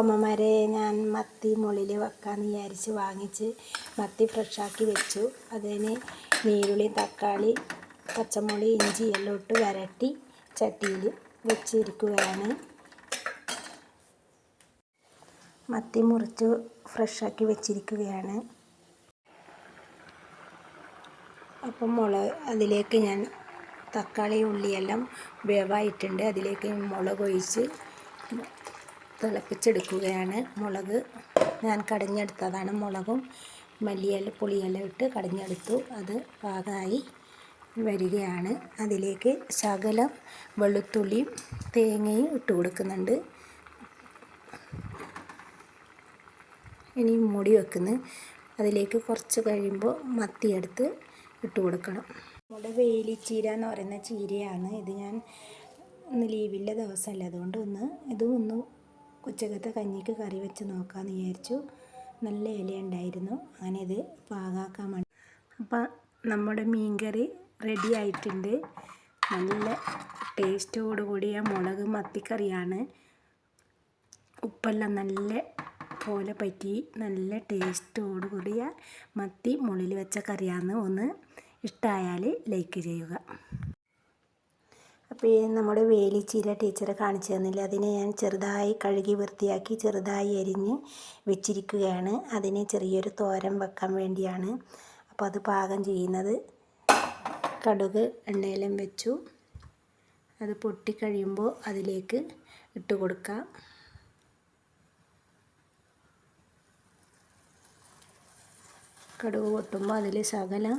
അമ്മമാരെ ഞാൻ മത്തി മുള്ളിൽ വെക്കാമെന്ന് വിചാരിച്ച് വാങ്ങിച്ച് മത്തി ഫ്രഷാക്കി വെച്ചു. അതിന് നീരുള്ളി തക്കാളി പച്ചമുളി ഇഞ്ചി എല്ലാം ഇട്ട് വരട്ടി ചട്ടിയിൽ വെച്ചിരിക്കുകയാണ്. മത്തി മുറിച്ച് ഫ്രഷാക്കി വെച്ചിരിക്കുകയാണ്. അപ്പം മുളക് അതിലേക്ക് ഞാൻ തക്കാളി ഉള്ളിയെല്ലാം വേവായിട്ടുണ്ട്. അതിലേക്ക് മുളക് ഒഴിച്ച് തിളപ്പിച്ചെടുക്കുകയാണ് മുളക്. ഞാൻ കടഞ്ഞെടുത്തതാണ് മുളകും മല്ലിയില പുളിയെല്ലാം ഇട്ട് കടഞ്ഞെടുത്തു. അത് പാകമായി വരികയാണ്. അതിലേക്ക് ശകലം വെളുത്തുള്ളിയും തേങ്ങയും ഇട്ട് കൊടുക്കുന്നുണ്ട്. ഇനി മൂടി വെക്കുന്നു. അതിലേക്ക് കുറച്ച് കഴിയുമ്പോൾ മത്തിയെടുത്ത് ഇട്ട് കൊടുക്കണം. നമ്മുടെ വേലിച്ചീര എന്ന് പറയുന്ന ചീരയാണ്. ഇത് ഞാൻ ഇന്ന് ലീവില്ല ദിവസമല്ല. അതുകൊണ്ട് ഒന്ന് ഇതും ഒന്ന് ഉച്ചക്കത്തെ കഞ്ഞിക്ക് കറി വെച്ച് നോക്കാമെന്ന് വിചാരിച്ചു. നല്ല ഇല ഉണ്ടായിരുന്നു അങ്ങനെ ഇത് പാകാക്കാൻ വേണ്ടി. അപ്പം നമ്മുടെ മീൻകറി റെഡി ആയിട്ടുണ്ട്. നല്ല ടേസ്റ്റോട് കൂടിയ മുളക് മത്തിക്കറിയാണ്. ഉപ്പെല്ലാം നല്ല പോലെ പറ്റി. നല്ല ടേസ്റ്റോട് കൂടിയ മത്തി മുള്ളിൽ വെച്ച കറിയാണ്. ഒന്ന് ഇഷ്ടമായാൽ ലൈക്ക് ചെയ്യുക. അപ്പോൾ നമ്മുടെ വേലിച്ചീര ടീച്ചറെ കാണിച്ചു തന്നില്ല? അതിനെ ഞാൻ ചെറുതായി കഴുകി വൃത്തിയാക്കി ചെറുതായി അരിഞ്ഞ് വെച്ചിരിക്കുകയാണ്. അതിന് ചെറിയൊരു തോരൻ വെക്കാൻ വേണ്ടിയാണ്. അപ്പോൾ അത് പാകം ചെയ്യുന്നത് കടുക് എണ്ണയിലും വെച്ചു. അത് പൊട്ടിക്കഴിയുമ്പോൾ അതിലേക്ക് ഇട്ട് കൊടുക്കാം. കടുക് പൊട്ടുമ്പോൾ അതിൽ ശകലം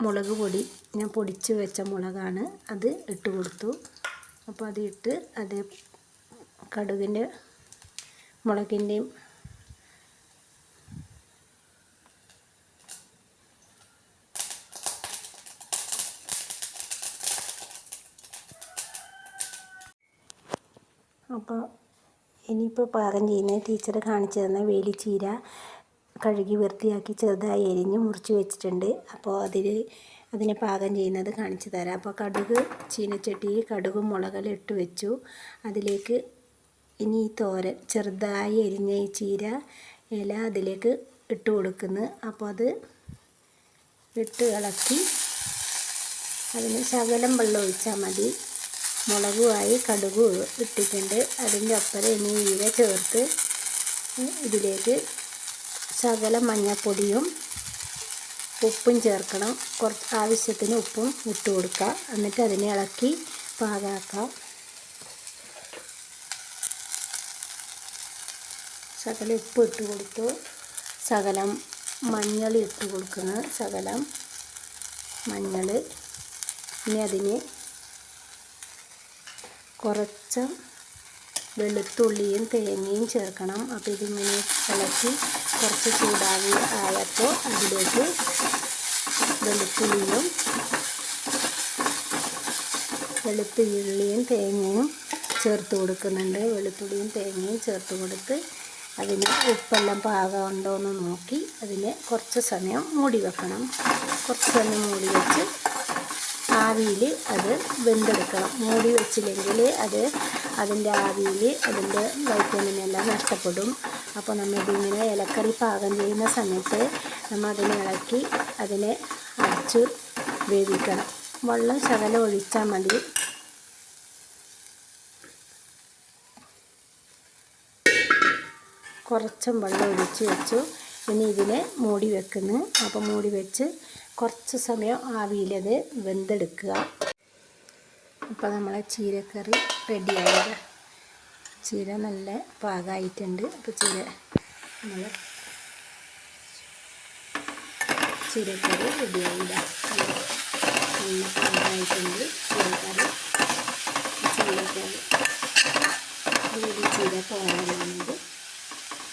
മുളക് പൊടി. ഞാൻ പൊടിച്ച് വെച്ച മുളകാണ് അത് ഇട്ട് കൊടുത്തു. അപ്പോൾ അത് ഇട്ട് അത് കടുകിന്റെ മുളകിന്റെയും അപ്പോൾ ഇനിയിപ്പോൾ പാകം ചെയ്യുന്ന ടീച്ചർ കാണിച്ചു തന്ന വേലിച്ചീര. കഴുകി വൃത്തിയാക്കി ചെറുതായി എരിഞ്ഞ് മുറിച്ച് വെച്ചിട്ടുണ്ട്. അപ്പോൾ അതിൽ അതിനെ പാകം ചെയ്യുന്നത് കാണിച്ചു തരാം. അപ്പോൾ കടുക് ചീനച്ചട്ടി കടുകും മുളകെല്ലാം ഇട്ട് വെച്ചു. അതിലേക്ക് ഇനി ഈ തോരൻ ചെറുതായി എരിഞ്ഞ ഈ ചീര ഇല അതിലേക്ക് ഇട്ട് കൊടുക്കുന്നു. അപ്പോൾ അത് ഇട്ട് ഇളക്കി അതിന് ശകലം വെള്ളം ഒഴിച്ചാൽ മതി. മുളകുമായി കടുകും ഇട്ടിട്ടുണ്ട്. അതിന്റെ ഒപ്പം ഇനി ഇല ചേർത്ത് ഇതിലേക്ക് ശകലം മഞ്ഞൾപ്പൊടിയും ഉപ്പും ചേർക്കണം. കുറച്ച് ആവശ്യത്തിന് ഉപ്പും ഇട്ട് കൊടുക്കുക എന്നിട്ട് അതിനെ ഇളക്കി പാകാക്കാം ശകലം ഉപ്പ് ഇട്ട് കൊടുത്തു. ശകലം മഞ്ഞൾ ഇട്ട് കൊടുക്കുന്നു. ശകലം മഞ്ഞൾ. ഇനി അതിന് കുറച്ച് വെളുത്തുള്ളിയും തേങ്ങയും ചേർക്കണം. അപ്പോൾ ഇതിങ്ങനെ ഇളക്കി കുറച്ച് ചൂടാവി ആയപ്പോൾ അതിലേക്ക് വെളുത്തുള്ളിയും വെളുത്തുള്ളിയും തേങ്ങയും ചേർത്ത് കൊടുക്കുന്നുണ്ട്. വെളുത്തുള്ളിയും തേങ്ങയും ചേർത്ത് കൊടുത്ത് അതിന് ഉപ്പെല്ലാം പാകമുണ്ടോ എന്ന് നോക്കി അതിനെ കുറച്ച് സമയം മൂടി വെക്കണം. കുറച്ച് സമയം മൂടി വെച്ച് ആവിയിൽ അത് വെന്തെടുക്കണം. മൂടി വെച്ചില്ലെങ്കിൽ അത് അതിന്റെ ആവിയിൽ അതിന്റെ വൈറ്റമിനെല്ലാം നഷ്ടപ്പെടും. അപ്പോൾ നമ്മളിതിങ്ങനെ ഇലക്കറി പാകം ചെയ്യുന്ന സമയത്ത് നമ്മൾ അതിനെ ഇളക്കി അതിനെ അടച്ച് വേവിക്കണം. വെള്ളം ശകലം ഒഴിച്ചാൽ മതി. കുറച്ചും വെള്ളം ഒഴിച്ച് വെച്ചു. ഇനി ഇതിനെ മൂടി വെക്കുന്നു. അപ്പോൾ മൂടി വെച്ച് കുറച്ച് സമയം ആവിയിലത് വെന്തെടുക്കുക. അപ്പോൾ നമ്മളെ ചീരക്കറി റെഡിയായത്. ചീര നല്ല പാകമായിട്ടുണ്ട് അപ്പോൾ ചീര നമ്മൾ ചീരക്കറി റെഡിയായില്ല. നല്ല പാകമായിട്ടുണ്ട് ചീരക്കറി. ചീരക്കറി ചീര തോന്നുന്നത്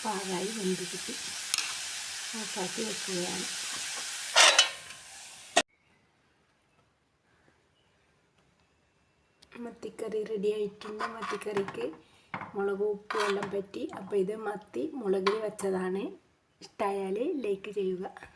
പാകമായി വെന്ത് ഓഫാക്കി വെക്കുകയാണ്. മത്തിക്കറി റെഡി ആയിട്ടുണ്ട്. മത്തിക്കറിക്ക് മുളക് ഉപ്പ് എല്ലാം പറ്റി. അപ്പോൾ ഇത് മത്തി മുളകിൽ വെച്ചതാണ്. ഇഷ്ടമായാൽ ലൈക്ക് ചെയ്യുക.